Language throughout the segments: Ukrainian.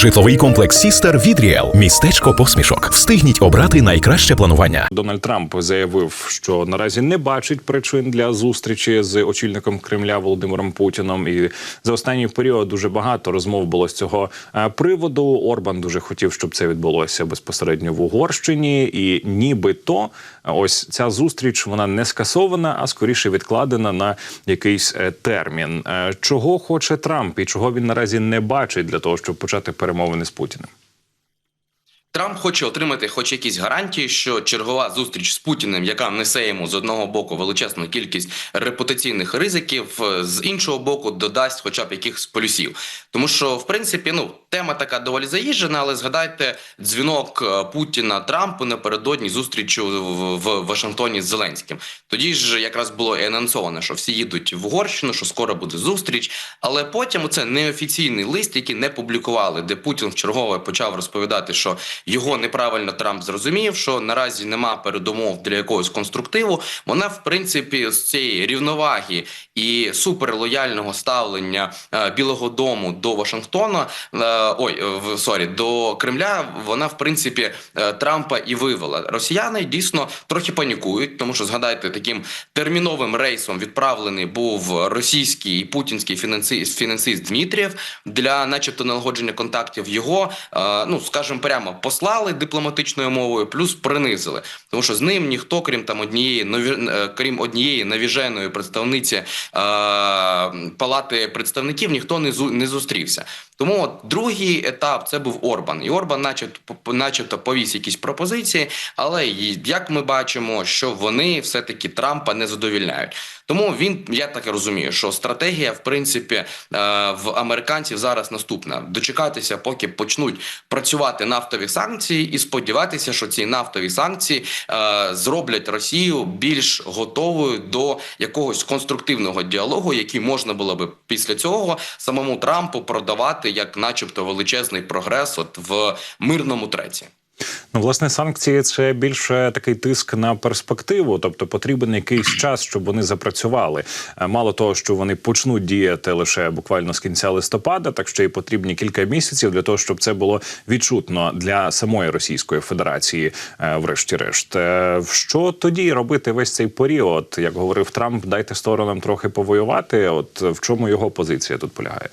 Житловий комплекс Сістер від Ріел. Містечко посмішок. Встигніть обрати найкраще планування. Дональд Трамп заявив, що наразі не бачить причин для зустрічі з очільником Кремля Володимиром Путіном. І за останній період дуже багато розмов було з цього е, приводу. Орбан дуже хотів, щоб це відбулося безпосередньо в Угорщині, і нібито е, ось ця зустріч вона не скасована, а скоріше відкладена на якийсь е, термін. Чого хоче Трамп і чого він наразі не бачить для того, щоб почати перемовини з Путіним? Трамп хоче отримати хоч якісь гарантії, що чергова зустріч з Путіним, яка несе йому з одного боку величезну кількість репутаційних ризиків, е, з іншого боку, додасть хоча б якихось полюсів. Тому що, в принципі, ну тема така доволі заїжджена, але згадайте дзвінок е, Путіна Трампу напередодні зустрічі в, Вашингтоні з Зеленським. Тоді ж якраз було і анонсовано, що всі їдуть в Угорщину, що скоро буде зустріч. Але потім це неофіційний лист, який не публікували, де Путін вчергове почав розповідати, що його неправильно Трамп зрозумів, що наразі нема передумов для якогось конструктиву. Вона, в принципі, з цієї рівноваги і суперлояльного ставлення е, Білого Дому до Вашингтона, е, ой, е, сорі, до Кремля, вона в принципі Трампа і вивела. Росіяни дійсно трохи панікують, тому що згадайте, таким терміновим рейсом відправлений був російський і путінський фінансист, фінансист Дмитрієв для, начебто, налагодження контактів. Його, ну скажімо прямо, послали дипломатичною мовою, плюс принизили, тому що з ним ніхто, крім там однієї нові, е, крім однієї навіженої представниці е, палати представників, ніхто не не зустрівся. Тому от другий етап це був Орбан, і Орбан, начебто, начебто повіс якісь пропозиції, але як ми бачимо, що вони все таки Трампа не задовільняють. Тому він, я так розумію, що стратегія, в принципі, е, в американців зараз наступна: дочекатися, поки почнуть працювати нафтові санкції, і сподіватися, що ці нафтові санкції е, зроблять Росію більш готовою до якогось конструктивного діалогу, який можна було би після цього самому Трампу продавати як, начебто, величезний прогрес, от в мирному треці. Ну, власне, санкції це більше такий тиск на перспективу, тобто потрібен якийсь час, щоб вони запрацювали. Е, Мало того, що вони почнуть діяти лише буквально з кінця листопада, так що і потрібні кілька місяців для того, щоб це було відчутно для самої Російської Федерації, е, врешті-решт. Е, Що тоді робити весь цей період? Як говорив Трамп, дайте сторонам трохи повоювати. От в чому його позиція тут полягає?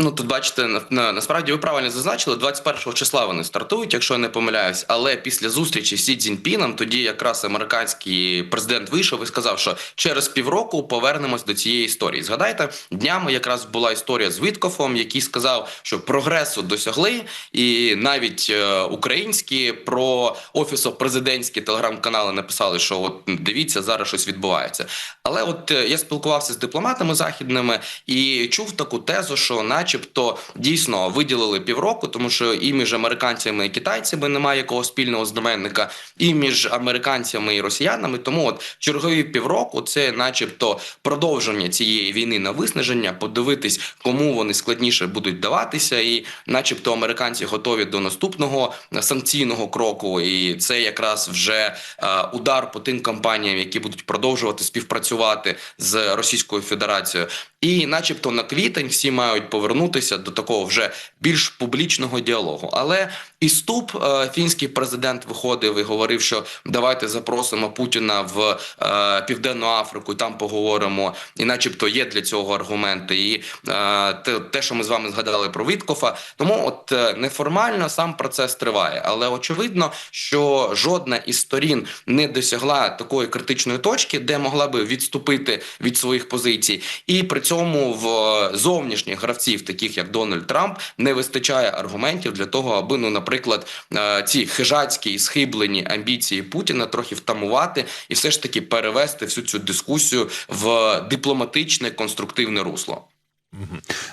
Ну тут бачите, на, на, насправді ви правильно зазначили, 21 числа вони стартують, якщо я не помиляюсь. Але після зустрічі з Сі Цзіньпіном тоді якраз американський президент вийшов і сказав, що через півроку повернемось до цієї історії. Згадайте, днями якраз була історія з Віткофом, який сказав, що прогресу досягли, і навіть е, українські про офісо президентські телеграм-канали написали, що от дивіться, зараз щось відбувається. Але от е, я спілкувався з дипломатами західними і чув таку тезу, що, начебто, дійсно виділили півроку, тому що і між американцями і китайцями немає якого спільного знаменника, і між американцями і росіянами. Тому от чергові півроку це, начебто, продовження цієї війни на виснаження, подивитись, кому вони складніше будуть даватися, і, начебто, американці готові до наступного санкційного кроку. І це якраз вже е, удар по тим компаніям, які будуть продовжувати співпрацювати з Російською Федерацією. І, начебто, на квітень всі мають повернутися до такого вже більш публічного діалогу. Але і ступ е, фінський президент виходив і говорив, що давайте запросимо Путіна в е, Південну Африку, і там поговоримо. І, начебто, є для цього аргументи. І е, те, що ми з вами згадали про Віткофа, тому от неформально сам процес триває, але очевидно, що жодна із сторін не досягла такої критичної точки, де могла би відступити від своїх позицій, і при цьому в е, зовнішніх гравців, таких як Дональд Трамп, не вистачає аргументів для того, аби ну, наприклад, е, ці хижацькі і схиблені амбіції Путіна трохи втамувати і все ж таки перевести всю цю дискусію в дипломатичне конструктивне русло.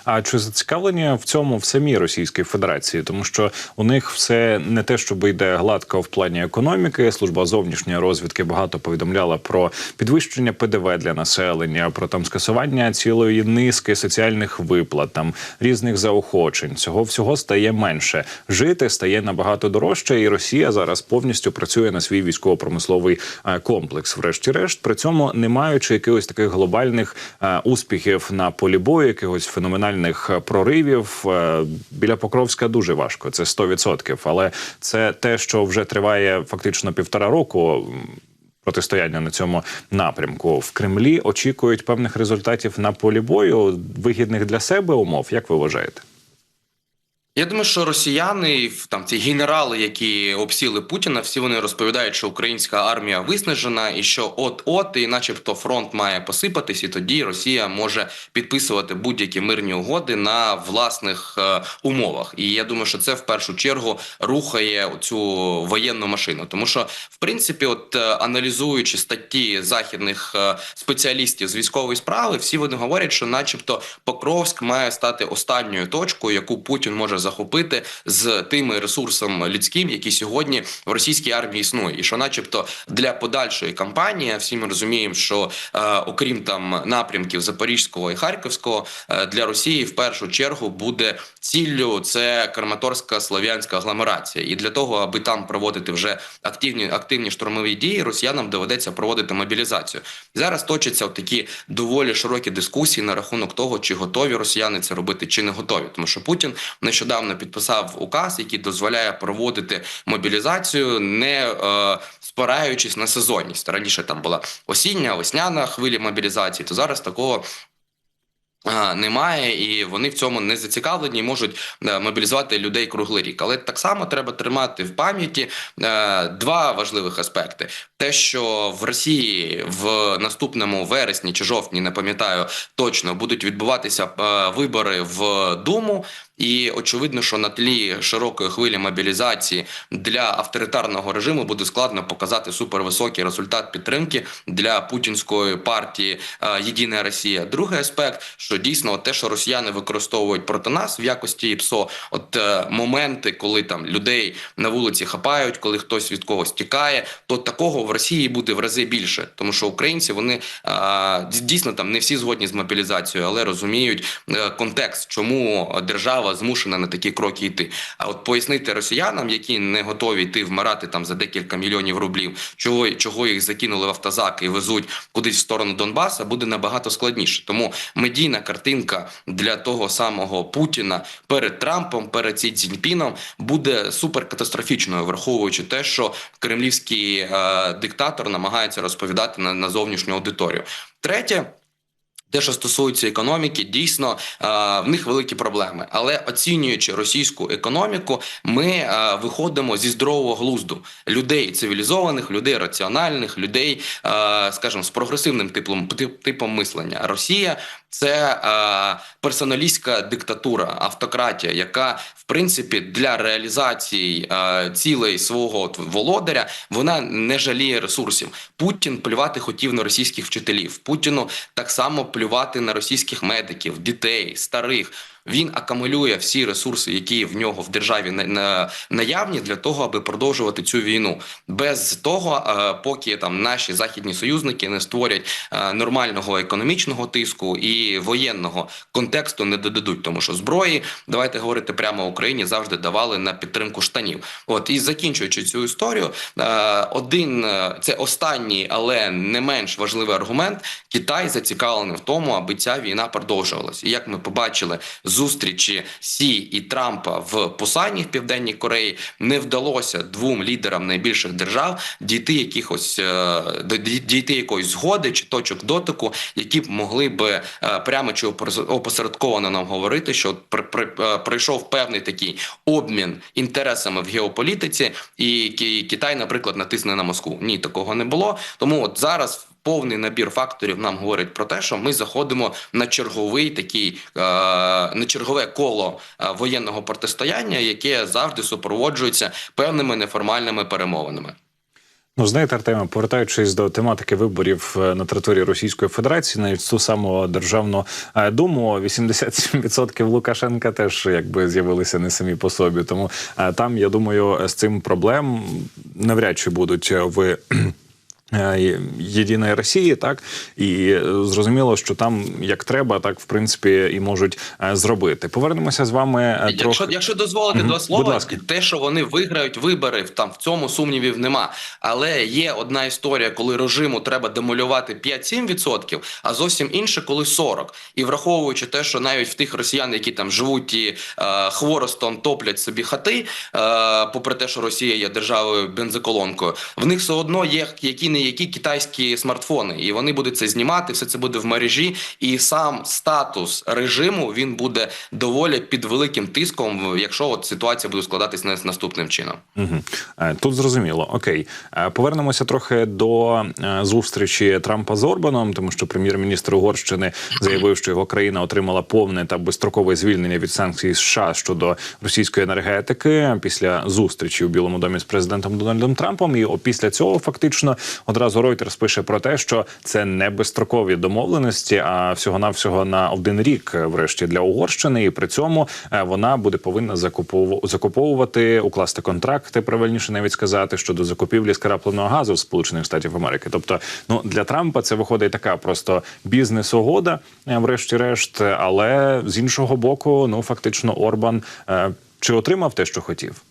А чи зацікавлені в цьому в самій Російській Федерації? Тому що у них все не те, щоб йде гладко в плані економіки. Служба зовнішньої розвідки багато повідомляла про підвищення ПДВ для населення, про там скасування цілої низки соціальних виплат, там різних заохочень. Цього всього стає менше. Жити стає набагато дорожче, і Росія зараз повністю працює на свій військово-промисловий е, комплекс. Врешті-решт, при цьому не маючи якихось таких глобальних е, успіхів на полі бою, якихось якихось феноменальних проривів. Е, Біля Покровська дуже важко, це 100%. Але це те, що вже триває фактично півтора року. Протистояння на цьому напрямку в Кремлі очікують певних результатів на полі бою, вигідних для себе умов. Як ви вважаєте? Я думаю, що росіяни, там ці генерали, які обсіли Путіна, всі вони розповідають, що українська армія виснажена, і що от-от, і начебто фронт має посипатись, і тоді Росія може підписувати будь-які мирні угоди на власних е, умовах. І я думаю, що це в першу чергу рухає цю воєнну машину. Тому що, в принципі, от е, аналізуючи статті західних е, спеціалістів з військової справи, всі вони говорять, що, начебто, Покровськ має стати останньою точкою, яку Путін може захопити з тими ресурсами людським, які сьогодні в російській армії існує, і що, начебто, для подальшої кампанії, всі ми розуміємо, що е, окрім там напрямків Запорізького і Харківського, е, для Росії в першу чергу буде ціллю це Краматорська слов'янська агломерація, і для того, аби там проводити вже активні активні штурмові дії, росіянам доведеться проводити мобілізацію. Зараз точаться такі доволі широкі дискусії на рахунок того, чи готові росіяни це робити, чи не готові, тому що Путін нещодавно підписав указ, який дозволяє проводити мобілізацію, не е, спираючись на сезонність. Раніше там була осіння, весняна хвиля мобілізації, то зараз такого. е, Немає, і вони в цьому не зацікавлені можуть е, мобілізувати людей круглий рік. Але так само треба тримати в пам'яті е, два важливих аспекти: те, що в Росії в наступному вересні чи жовтні, не пам'ятаю точно, будуть відбуватися вибори в Думу. І очевидно, що на тлі широкої хвилі мобілізації для авторитарного режиму буде складно показати супервисокий результат підтримки для путінської партії е, Єдина Росія. Другий аспект, що дійсно те, що росіяни використовують проти нас в якості ПСО, от е, моменти, коли там людей на вулиці хапають, коли хтось від когось тікає, то такого в Росії буде в рази більше, тому що українці вони е, дійсно там не всі згодні з мобілізацією, але розуміють контекст, чому держава змушена на такі кроки йти. А от пояснити росіянам, які не готові йти вмирати там за декілька мільйонів рублів, чого чого їх закинули в автозаки і везуть кудись в сторону Донбаса, буде набагато складніше. Тому медійна картинка для того самого Путіна перед Трампом, перед Сі Цзіньпіном буде суперкатастрофічною, враховуючи те, що кремлівський е, диктатор намагається розповідати на, на зовнішню аудиторію. Третє. Те, що стосується економіки, дійсно е, в них великі проблеми. Але оцінюючи російську економіку, ми е, виходимо зі здорового глузду людей цивілізованих, людей раціональних, людей, е, скажімо, з прогресивним типом типом мислення. Росія це е, персоналістська диктатура, автократія, яка в принципі для реалізації е, цілей свого володаря вона не жаліє ресурсів. Путін плювати хотів на російських вчителів. Путіну так само плювати на російських медиків, дітей, старих. Він акумулює всі ресурси, які в нього в державі на, на, наявні, для того, аби продовжувати цю війну. Без того, е, поки там наші західні союзники не створять е, нормального економічного тиску і воєнного контексту, не додадуть, тому що зброї, давайте говорити прямо Україні, завжди давали на підтримку штанів. От і закінчуючи цю історію, е, один це останній, але не менш важливий аргумент. Китай зацікавлений в тому, аби ця війна продовжувалась. І як ми побачили, зустрічі Сі і Трампа в Пусані в Південній Кореї не вдалося двом лідерам найбільших держав дійти якихось е, дійти якоїсь згоди чи точок дотику, які б могли би е, прямо чи опос- опосередковано нам говорити, що при, е, пройшов певний такий обмін інтересами в геополітиці, і Ки- Китай, наприклад, натисне на Москву. Ні, такого не було. Тому от зараз. Повний набір факторів нам говорить про те, що ми заходимо на черговий такий е, на чергове коло е, воєнного протистояння, яке завжди супроводжується певними неформальними перемовинами. Ну, знаєте, Артеме, повертаючись до тематики виборів е, на території Російської Федерації, навіть ту саму державну думу, 87% Лукашенка теж якби з'явилися не самі по собі. Тому там, я думаю, з цим проблем навряд чи будуть в е, Єдиної Росії, так і е, зрозуміло, що там як треба, так в принципі і можуть е, зробити. Повернемося з вами е, Якщо, трохи. якщо дозволити Мгм. до слова, те, що вони виграють вибори, в- там в цьому сумнівів нема. Але є одна історія, коли режиму треба демолювати 5-7%, а зовсім інше, коли 40%. І враховуючи те, що навіть в тих росіян, які там живуть і е, хворостом топлять собі хати, е, попри те, що Росія є державою бензоколонкою, в них все одно є які не які китайські смартфони, і вони будуть це знімати, все це буде в мережі, і сам статус режиму він буде доволі під великим тиском, якщо от ситуація буде складатись на- наступним чином. Угу. Тут зрозуміло. Окей, Е, повернемося трохи до е, зустрічі Трампа з Орбаном, тому що прем'єр-міністр Угорщини заявив, що його країна отримала повне та безстрокове звільнення від санкцій США щодо російської енергетики після зустрічі у Білому домі з президентом Дональдом Трампом. І після цього фактично одразу Reuters пише про те, що це не безстрокові домовленості, а всього навсього на один рік, е, врешті для Угорщини. І при цьому е, вона буде повинна закупову- закуповувати, укласти контракти, правильніше навіть сказати, щодо закупівлі скрапленого газу з Сполучених Штатів Америки. Тобто, ну для Трампа це виходить така просто бізнес-угода, е, врешті-решт. Але з іншого боку, ну фактично, Орбан чи отримав те, що хотів?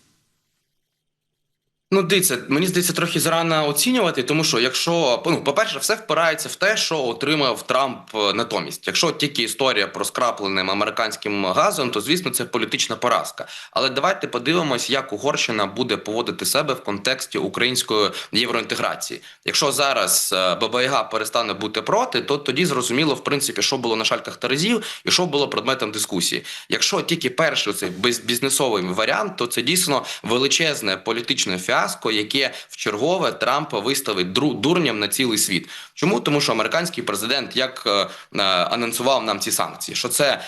Ну, дивіться, мені здається, трохи зарано оцінювати, тому що якщо ну, по-перше, все впирається в те, що отримав Трамп е, натомість. Якщо тільки історія про скрапленим американським газом, то звісно це політична поразка. Але давайте подивимось, як Угорщина буде поводити себе в контексті української євроінтеграції. Якщо зараз е, Бабаяга перестане бути проти, то тоді зрозуміло, в принципі, що було на шальках терезів і що було предметом дискусії. Якщо тільки перший цей безбізнесовий варіант, то це дійсно величезне політичне фіаско, яке в чергове Трампа виставить дурням на цілий світ. Чому? Тому що американський президент як е, е, анонсував нам ці санкції, що це е,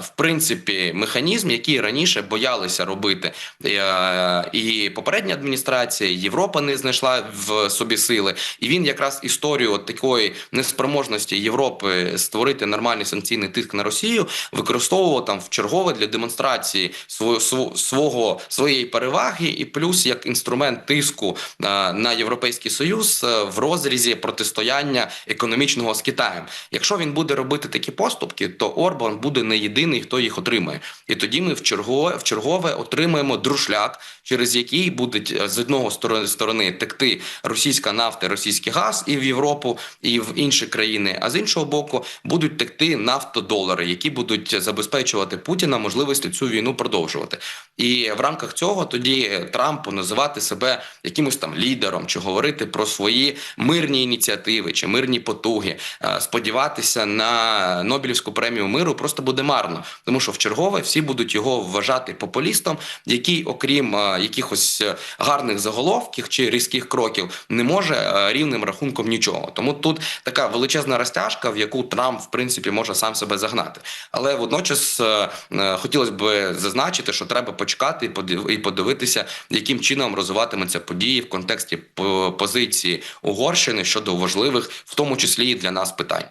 в принципі механізм, який раніше боялися робити. Е, і попередня адміністрація, Європа не знайшла в собі сили, і він якраз історію от такої неспроможності Європи створити нормальний санкційний тиск на Росію використовував там в чергове для демонстрації свого свого своєї переваги, і плюс як інструмент тиску е, на європейський союз е, в розрізі протистояння економічного з Китаєм. Якщо він буде робити такі поступки, то Орбан буде не єдиний, хто їх отримає. І тоді ми в чергове, в чергове отримаємо друшляк, через який буде е, з одного сторони текти російська нафта, російський газ і в Європу, і в інші країни. А з іншого боку, будуть текти нафтодолари, які будуть забезпечувати Путіна можливості цю війну продовжувати. І в рамках цього тоді Трампу називати себе якимось там лідером, чи говорити про свої мирні ініціативи чи мирні потуги, е, сподіватися на Нобелівську премію миру просто буде марно, тому що в чергове всі будуть його вважати популістом, який, окрім е, якихось гарних заголовків чи різких кроків, не може е, рівним рахунком нічого. Тому тут така величезна розтяжка, в яку Трамп в принципі може сам себе загнати. Але водночас хотілося б зазначити, що треба почекати і подивитися, яким чином розвиватимуться події в контексті позиції Угорщини щодо важливих, в тому числі і для нас питань.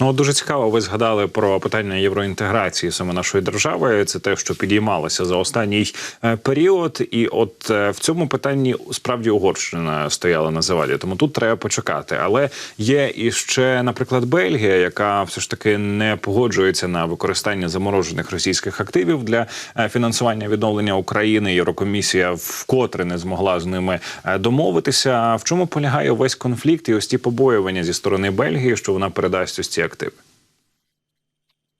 Ну дуже цікаво. Ви згадали про питання євроінтеграції саме нашої держави. Це те, що підіймалося за останній е, період, і от е, в цьому питанні справді Угорщина стояла на заваді. Тому тут треба почекати. Але є і ще, наприклад, Бельгія, яка все ж таки не погоджується на використання заморожених російських активів для е, фінансування відновлення України. Єврокомісія вкотре не змогла з ними домовитися. В чому полягає весь конфлікт і ось ті побоювання зі сторони Бельгії, що вона передасть ось ці активи?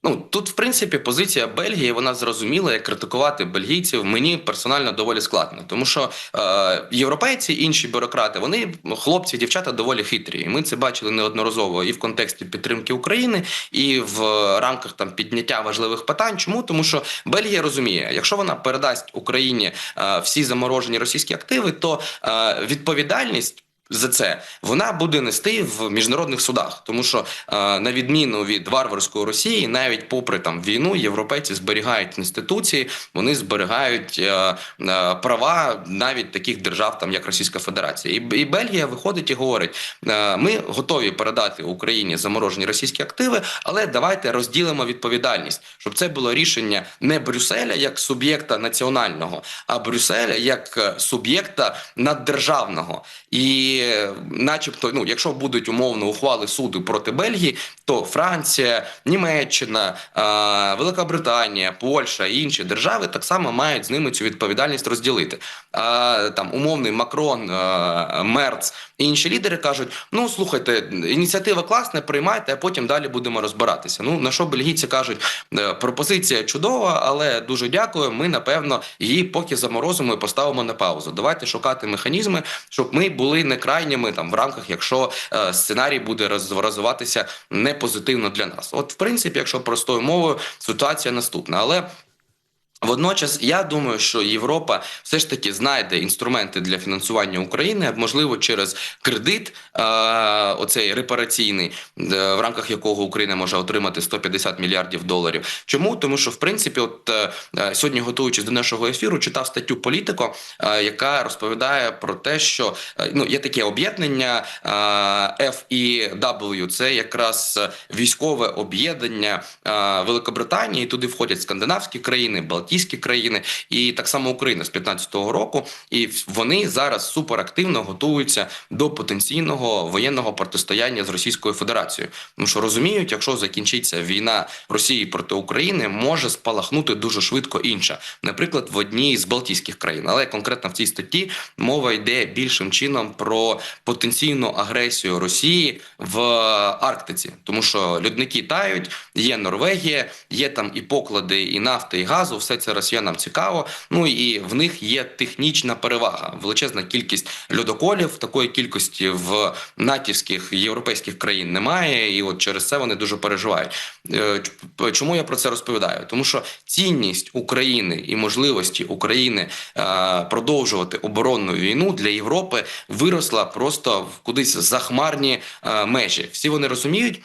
Ну тут, в принципі, позиція Бельгії вона зрозуміла, як критикувати бельгійців. Мені персонально доволі складно, тому що е, європейці, інші бюрократи, вони хлопці, дівчата доволі хитрі. І Ми це бачили неодноразово і в контексті підтримки України, і в рамках там підняття важливих питань. Чому тому, що Бельгія розуміє, якщо вона передасть Україні е, всі заморожені російські активи, то е, відповідальність. За це. Вона буде нести в міжнародних судах, тому що е, на відміну від варварської Росії, навіть попри там війну, європейці зберігають інституції, вони зберігають е, е, права навіть таких держав, там як Російська Федерація, і, Бельгія виходить і говорить: ми готові передати Україні заморожені російські активи, але давайте розділимо відповідальність, щоб це було рішення не Брюсселя як суб'єкта національного, а Брюсселя як суб'єкта наддержавного. І начебто, ну, якщо будуть умовно ухвали суду проти Бельгії, то Франція, Німеччина, е, Велика Британія, Польща і інші держави так само мають з ними цю відповідальність розділити. А там умовний Макрон, е, Мерц і інші лідери кажуть: ну слухайте, ініціатива класна, приймайте, а потім далі будемо розбиратися. Ну на що бельгійці кажуть, «Е, пропозиція чудова, але дуже дякую. Ми напевно її поки заморозимо і поставимо на паузу. Давайте шукати механізми, щоб ми були не крайніми там в рамках, якщо е, сценарій буде роз- розвиватися не позитивно для нас. От, в принципі, якщо простою мовою, ситуація наступна, але. Водночас я думаю, що Європа все ж таки знайде інструменти для фінансування України, можливо, через кредит, е, оцей репараційний, е, в рамках якого Україна може отримати 150 мільярдів доларів. Чому? Тому що в принципі, от е, сьогодні, готуючись до нашого ефіру, читав статтю Політико, яка розповідає про те, що ну є таке об'єднання е, FEW, це якраз військове об'єднання Великобританії. Туди входять скандинавські країни, Балтійські країни і так само Україна з 15-го року. І вони зараз суперактивно готуються до потенційного воєнного протистояння з Російською Федерацією. Тому що розуміють, якщо закінчиться війна Росії проти України, може спалахнути дуже швидко інша, наприклад, в одній з Балтійських країн. Але конкретно в цій статті мова йде більшим чином про потенційну агресію Росії в Арктиці, тому що льодники тають, є Норвегія, є там і поклади, і нафти, і газу. Все росіянам цікаво. Ну і в них є технічна перевага, величезна кількість льодоколів. Такої кількості в натівських європейських країн немає, і от через це вони дуже переживають. Е, Чому я про це розповідаю? Тому що цінність України і можливості України е, продовжувати оборонну війну для Європи виросла просто в кудись захмарні е, межі. Всі вони розуміють.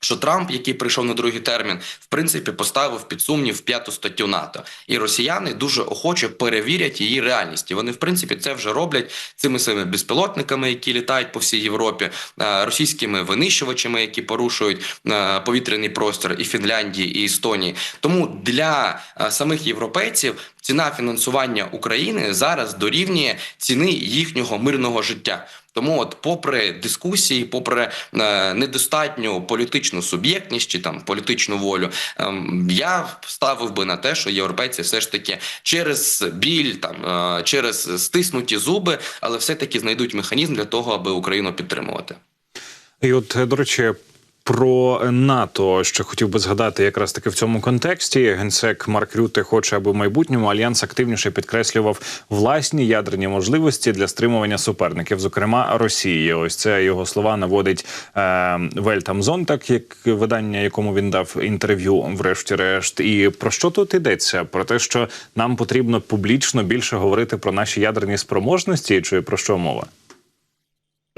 Що Трамп, який прийшов на другий термін, в принципі поставив під сумнів п'яту статтю НАТО, і росіяни дуже охоче перевірять її реальність. І вони, в принципі, це вже роблять цими своїми безпілотниками, які літають по всій Європі, е, російськими винищувачами, які порушують е, повітряний простір і Фінляндії, і Естонії. Тому для е, самих європейців ціна фінансування України зараз дорівнює ціни їхнього мирного життя. Тому, от, попри дискусії, попри е, недостатню політичну суб'єктність чи там політичну волю, ем, я ставив би на те, що європейці все ж таки через біль, там е, через стиснуті зуби, але все таки знайдуть механізм для того, аби Україну підтримувати. І от, е, до речі, про НАТО ще хотів би згадати якраз таки в цьому контексті. Генсек Марк Рюте хоче, аби в майбутньому альянс активніше підкреслював власні ядерні можливості для стримування суперників, зокрема Росії. Ось це його слова наводить е, Вельтам так як видання, якому він дав інтерв'ю, врешті-решт. І про що тут йдеться? Про те, що нам потрібно публічно більше говорити про наші ядерні спроможності, чи про що мова?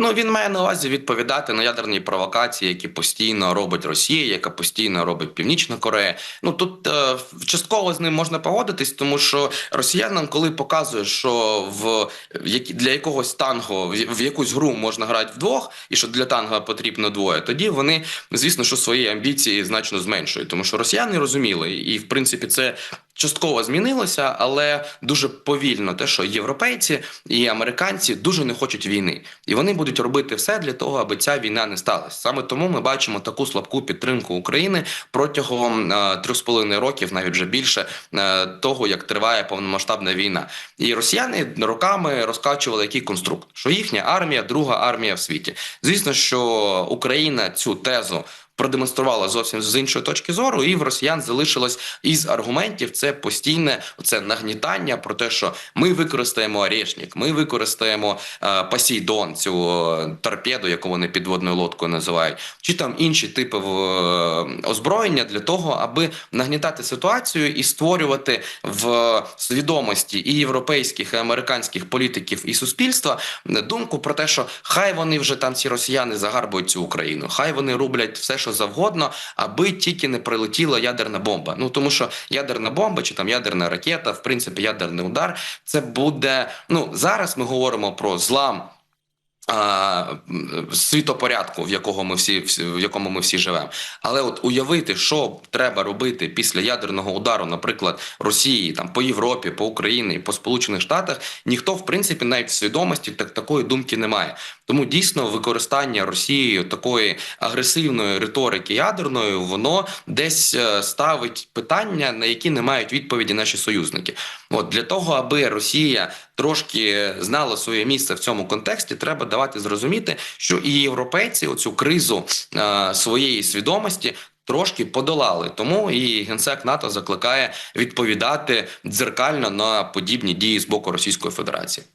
Ну він має на увазі відповідати на ядерні провокації, які постійно робить Росія, яка постійно робить Північна Корея. Ну тут е, частково з ним можна погодитись, тому що росіянам, коли показує, що в які для якогось танго в, якусь гру можна грати вдвох, і що для танго потрібно двоє, тоді вони звісно, що свої амбіції значно зменшують, тому що росіяни розуміли, і в принципі це. Частково змінилося, але дуже повільно те, що європейці і американці дуже не хочуть війни, і вони будуть робити все для того, аби ця війна не сталася. Саме тому ми бачимо таку слабку підтримку України протягом е, трьох з половиною років, навіть вже більше е, того, як триває повномасштабна війна. І росіяни роками розкачували який конструкт, що їхня армія друга армія в світі. Звісно, що Україна цю тезу продемонструвала зовсім з іншої точки зору, і в росіян залишилось із аргументів це постійне це нагнітання про те, що ми використаємо Орешник, ми використаємо е, Посейдон, цю е, торпеду, яку вони підводною лодкою називають, чи там інші типи е, озброєння для того, аби нагнітати ситуацію і створювати в свідомості і європейських, і американських політиків і суспільства думку про те, що хай вони вже там ці росіяни загарбують цю Україну, хай вони роблять все, що завгодно, аби тільки не прилетіла ядерна бомба. Ну тому що ядерна бомба чи там ядерна ракета, в принципі, ядерний удар, це буде. Ну зараз ми говоримо про злам. світопорядку, в якого ми всі в якому ми всі живемо. Але от уявити, що треба робити після ядерного удару, наприклад, Росії, там по Європі, по Україні, по Сполучених Штатах, ніхто в принципі навіть в свідомості так такої думки немає. Тому дійсно використання Росією такої агресивної риторики ядерної, воно десь е, ставить питання, на які не мають відповіді наші союзники. От для того, аби Росія трошки знала своє місце в цьому контексті, треба давати зрозуміти, що і європейці оцю кризу е, своєї свідомості. Трошки подолали, тому і генсек НАТО закликає відповідати дзеркально на подібні дії з боку Російської Федерації.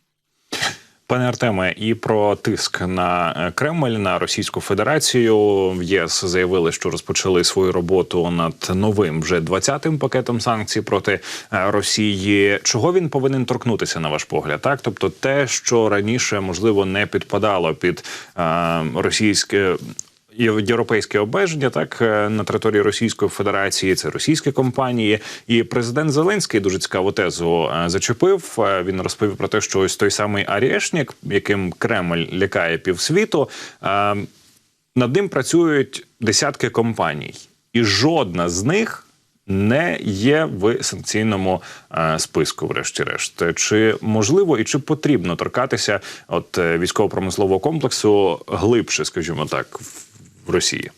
Пане Артеме, і про тиск на е, Кремль на Російську Федерацію в ЄС заявили, що розпочали свою роботу над новим вже 20-тим пакетом санкцій проти е, Росії. Чого він повинен торкнутися на ваш погляд? Так, тобто, те, що раніше можливо не підпадало під е, російське. Європейське обмеження так е, на території Російської Федерації це російські компанії, і президент Зеленський дуже цікаву тезу е, зачепив. Е, Він розповів про те, що ось той самий Арєшнік, яким Кремль лякає півсвіту, над ним працюють десятки компаній, і жодна з них не є в санкційному списку, врешті-решт. Чи можливо і чи потрібно торкатися от військово-промислового комплексу глибше, скажімо так, в- Росії?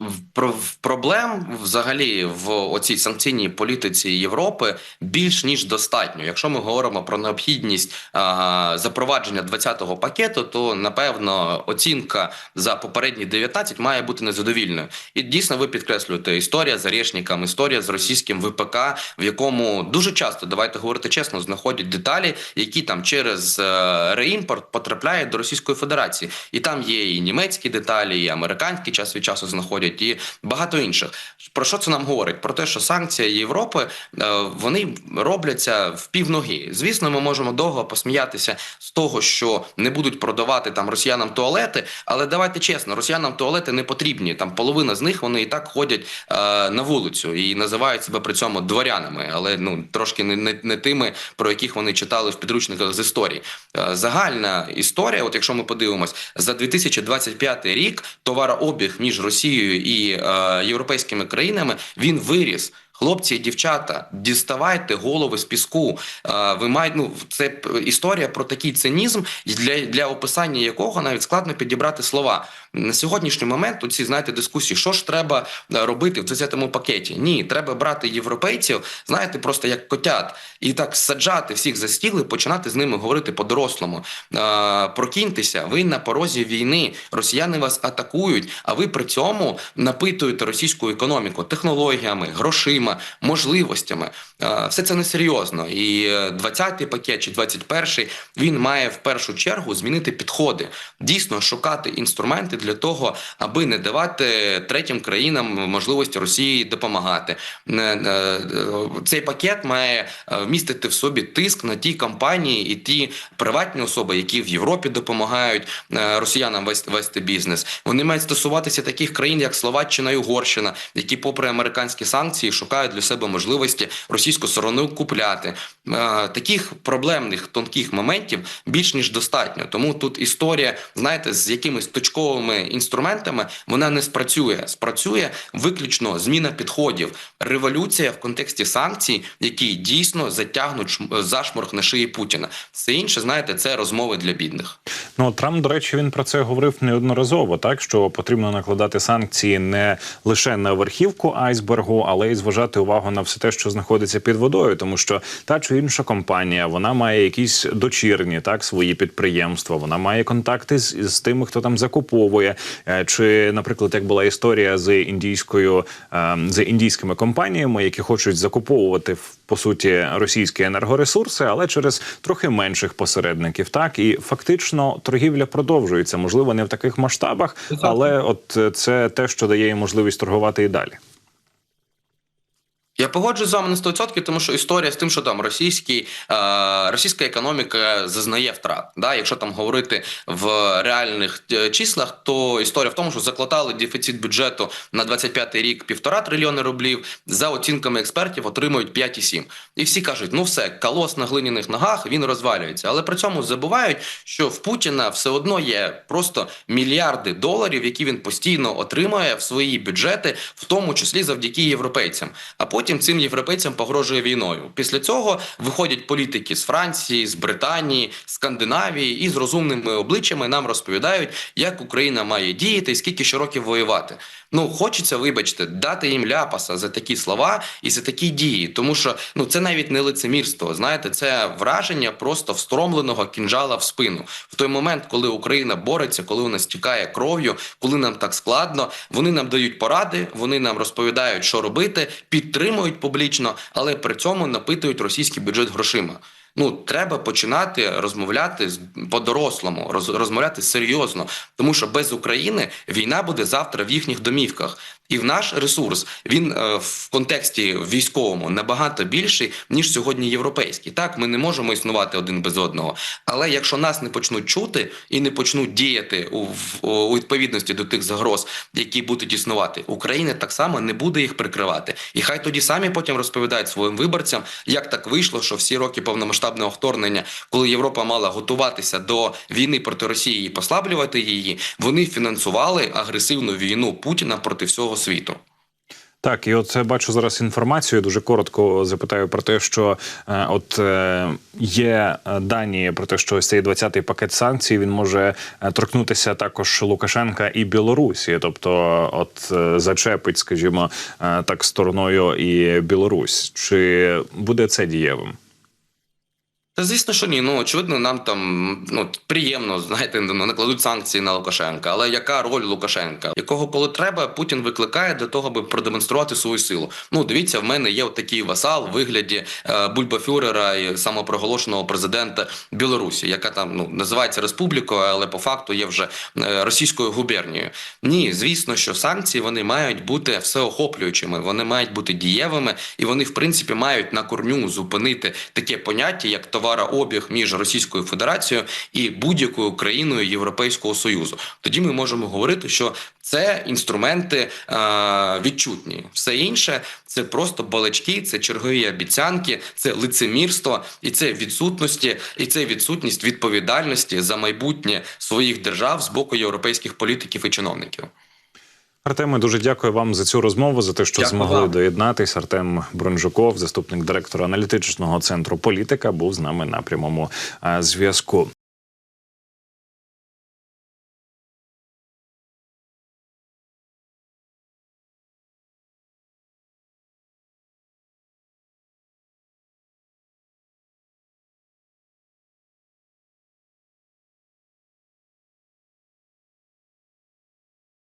В- проблем взагалі в оцій санкційній політиці Європи більш ніж достатньо. Якщо ми говоримо про необхідність а, запровадження 20-го пакету, то напевно оцінка за попередні 19 має бути незадовільною. І дійсно ви підкреслюєте історія з Орешником, історія з російським ВПК, в якому дуже часто давайте говорити чесно, знаходять деталі, які там через е, реімпорт потрапляють до Російської Федерації, і там є і німецькі деталі, і американські час від часу знаходять, і багато інших. Про що це нам говорить? Про те, що санкції Європи е, вони робляться в півноги. Звісно, ми можемо довго посміятися з того, що не будуть продавати там росіянам туалети, але давайте чесно, росіянам туалети не потрібні. Там половина з них вони і так ходять е, на вулицю і називають себе при цьому дворянами, але ну трошки не, не, не тими, про яких вони читали в підручниках з історії. Е, загальна історія, от якщо ми подивимось, за 2025 рік товарообіг між Росією і е, європейськими країнами він виріс. Хлопці і дівчата, діставайте голови з піску. Е, Ви маєте ну це історія про такий цинізм, для, для описання якого навіть складно підібрати слова. На сьогоднішній момент оці знаєте дискусії, що ж треба е, робити в 20-му пакеті? Ні, треба брати європейців, знаєте, просто як котят, і так саджати всіх за стіл і починати з ними говорити по-дорослому. Е, Прокиньтеся, ви на порозі війни, росіяни вас атакують, а ви при цьому напитуєте російську економіку технологіями, грошима, можливостями. Е, Все це несерйозно. І е, 20-й пакет чи 21-й, він має в першу чергу змінити підходи, дійсно шукати інструменти для того, аби не давати третім країнам можливості Росії допомагати. Е, е, е, Цей пакет має е, вмістити в собі тиск на ті компанії і ті приватні особи, які в Європі допомагають е, росіянам вести, бізнес. Вони мають стосуватися таких країн, як Словаччина і Угорщина, які, попри американські санкції, шукають для себе можливості російську сторону купляти. Е, Таких проблемних тонких моментів більш ніж достатньо. Тому тут історія, знаєте, з якимись точковими інструментами вона не спрацює. Спрацює виключно зміна підходів, революція в контексті санкцій, які дійсно затягнуть шм- зашморг на шиї Путіна. Все інше, знаєте, це розмови для бідних. Ну Трамп, до речі, він про це говорив неодноразово, так що потрібно накладати санкції не лише на верхівку айсбергу, але й зважати увагу на все те, що знаходиться під водою, тому що та чи інша компанія вона має якісь дочірні так свої підприємства. Вона має контакти з, з тими, хто там закуповує. Е, Чи, наприклад, як була історія з індійською е, з індійськими компаніями, які хочуть закуповувати по суті російські енергоресурси, але через трохи менших посередників. Так і фактично торгівля продовжується. Можливо, не в таких масштабах, але от е, це те, що дає їм можливість торгувати і далі. Я погоджуюсь з вами на 100%, тому що історія з тим, що там російський, е, російська економіка зазнає втрат. Да? Якщо там говорити в реальних е, числах, то історія в тому, що закладали дефіцит бюджету на 25-й рік півтора трильйони рублів. За оцінками експертів отримують 5,7. І всі кажуть, ну все, колос на глиняних ногах він розвалюється. Але при цьому забувають, що в Путіна все одно є просто мільярди доларів, які він постійно отримує в свої бюджети, в тому числі завдяки європейцям. А потім цим європейцям погрожує війною. Після цього виходять політики з Франції, з Британії, Скандинавії і з розумними обличчями нам розповідають, як Україна має діяти і скільки ще років воювати. Ну хочеться, вибачте, дати їм ляпаса за такі слова і за такі дії, тому що ну це навіть не лицемірство. Знаєте, це враження просто встромленого кінжала в спину. В той момент, коли Україна бореться, коли вона стікає кров'ю, коли нам так складно, вони нам дають поради, вони нам розповідають, що робити, підтримують публічно, але при цьому напитують російський бюджет грошима. Ну, треба починати розмовляти по-дорослому, роз, розмовляти серйозно, тому що без України війна буде завтра в їхніх домівках. І в наш ресурс він е, в контексті військовому набагато більший ніж сьогодні європейський. Так, ми не можемо існувати один без одного. Але якщо нас не почнуть чути і не почнуть діяти у, у відповідності до тих загроз, які будуть існувати, Україна так само не буде їх прикривати. І хай тоді самі потім розповідають своїм виборцям, як так вийшло, що всі роки повномасштабного вторгнення, коли Європа мала готуватися до війни проти Росії і послаблювати її, вони фінансували агресивну війну Путіна проти всього світу. Так, і от бачу зараз інформацію. Дуже коротко запитаю про те, що е, от е, є е, дані про те, що ось цей 20-й пакет санкцій він може е, торкнутися також Лукашенка і Білорусі, тобто, от е, зачепить, скажімо, е, так стороною і Білорусь. Чи буде це дієвим? Та звісно, що ні. Ну очевидно, нам там ну приємно, знаєте, ну, накладуть санкції на Лукашенка. Але яка роль Лукашенка, якого коли треба, Путін викликає для того, аби продемонструвати свою силу? Ну дивіться, в мене є такий васал в вигляді е, бульбафюрера і самопроголошеного президента Білорусі, яка там ну називається республікою, але по факту є вже е, російською губернією. Ні, звісно, що санкції вони мають бути всеохоплюючими, вони мають бути дієвими, і вони, в принципі, мають на корню зупинити таке поняття, як товарообіг між Російською Федерацією і будь-якою країною Європейського Союзу. Тоді ми можемо говорити, що це інструменти е, відчутні. Все інше це просто балачки, це чергові обіцянки, це лицемірство, і це відсутності, і це відсутність відповідальності за майбутнє своїх держав з боку європейських політиків і чиновників. Артеме, дуже дякую вам за цю розмову, за те, що Дякую змогли вам. доєднатись. Артем Бронжуков, заступник директора аналітичного центру політика, був з нами на прямому е, зв'язку.